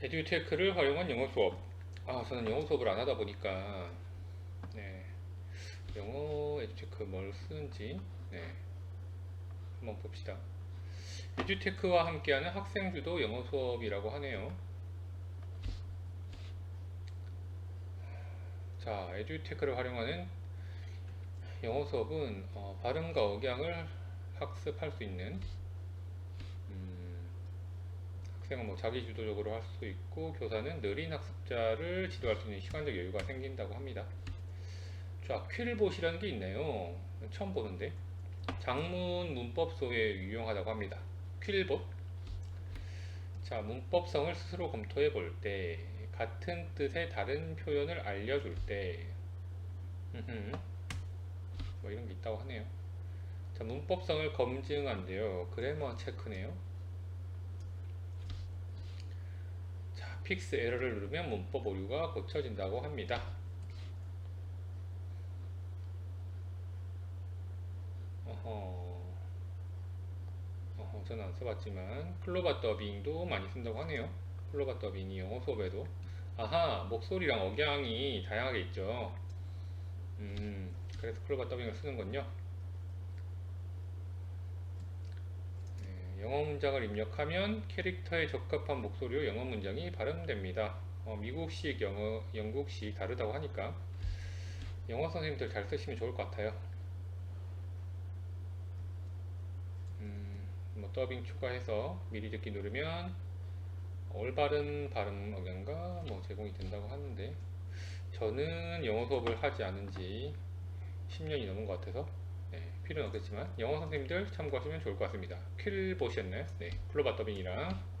에듀테크를 활용한 영어 수업. 아, 저는 영어 수업을 안 하다 보니까, 네. 영어 에듀테크 뭘 쓰는지, 네. 한번 봅시다. 에듀테크와 함께하는 학생 주도 영어 수업이라고 하네요. 자, 에듀테크를 활용하는 영어 수업은 어, 발음과 억양을 학습할 수 있는 음, 학생은 뭐 자기 주도적으로 할 수 있고 교사는 느린 학습자를 지도할 수 있는 시간적 여유가 생긴다고 합니다. 자, 퀼봇이라는 게 있네요. 처음 보는데 장문 문법소에 유용하다고 합니다. 퀼봇. 자, 문법성을 스스로 검토해 볼 때 같은 뜻의 다른 표현을 알려줄 때. 뭐 이런 게 있다고 하네요. 자, 문법성을 검증한대요. 그래머 체크네요. 자, 픽스 에러를 누르면 문법 오류가 고쳐진다고 합니다. 어허. 어허, 저는 안 써봤지만 클로바 더빙도 많이 쓴다고 하네요. 클로바 더빙이 영어 수업에도 아하, 목소리랑 억양이 다양하게 있죠. 음, 그래서 클로바 더빙을 쓰는군요. 네, 영어 문장을 입력하면 캐릭터에 적합한 목소리로 영어 문장이 발음됩니다. 어, 미국식 영어, 영국식 다르다고 하니까 영어 선생님들 잘 쓰시면 좋을 것 같아요. 음, 뭐 더빙 추가해서 미리 듣기 누르면 올바른 발음 억양과 뭐 제공이 된다고 하는데 저는 영어 수업을 하지 않은 지 10년이 넘은 것 같아서 네, 필요는 없겠지만 영어 선생님들 참고하시면 좋을 것 같습니다. 킬 보셨나요? 네, 클로바 더빙이랑